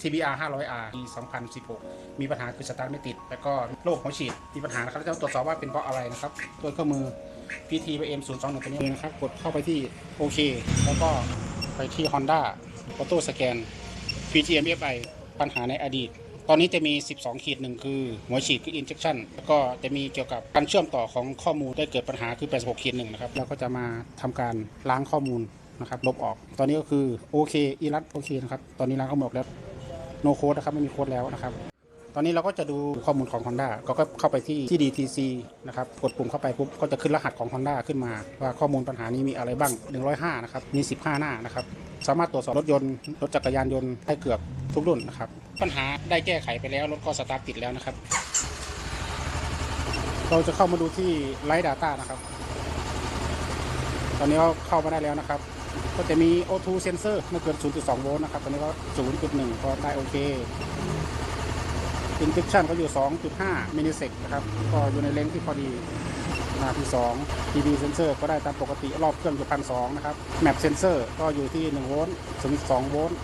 CBR 500R ปี 2016 มีปัญหาคือสตาร์ทไม่ติด แล้วก็โรคหัวฉีดมีปัญหานะครับแล้วจะตรวจสอบว่าเป็นเพราะอะไรนะครับตัวเครื่องมือ PT BM 0 2 1ตัวนี้นะครับ กดเข้าไปที่โอเค แล้วก็ไปที่ Honda Auto Scan PGM FI ปัญหาในอดีต ตอนนี้จะมี 12 ขีดหนึ่งคือ หัวฉีดคือ injection แล้วก็จะมีเกี่ยวกับการเชื่อมต่อของข้อมูลได้เกิดปัญหาคือ 86 ขีดหนึ่งนะครับแล้วก็จะมาทำการล้างข้อมูล นะครับลบออกตอนนี้ก็คือโอเคอีรัตโอเคนะครับตอนนี้ล้างข้อมูลออกแล้ว no code นะครับไม่มีโค้ดแล้วนะครับ ตอนนี้เราก็จะดูข้อมูลของ Honda ก็ก็เข้าไปที่ที่ DTC นะครับกดปุ่มเข้าไปปุ๊บก็จะขึ้นรหัสของ Honda ขึ้นมาว่าข้อมูลปัญหานี้มีอะไรบ้าง 105 นะครับ มี 15 หน้านะครับ สามารถตรวจสอบรถยนต์รถจักรยานยนต์ได้เกือบทุกรุ่นนะครับ ปัญหาได้แก้ไขไปแล้วรถก็สตาร์ทติดแล้วนะครับ เราจะเข้ามาดูที่ไลท์ Data นะครับ ตอนนี้ก็เข้ามาได้แล้วนะครับ ก็จะมี O2 sensor ไม่เกิน 0.2 โวลต์นะครับตอนนี้ก็ 0.1 ก็ได้โอเคอินทิชันก็อยู่ 2.5 มิลลิเซกนะครับ ก็อยู่ในเลนส์ที่พอดีขนาที่2 TD sensor ก็ได้ตามปกติรอบเครื่องอยู่พันสนะครับ map sensor ก็อยู่ที่ 1 โวลต์ถึง 2 โวลต์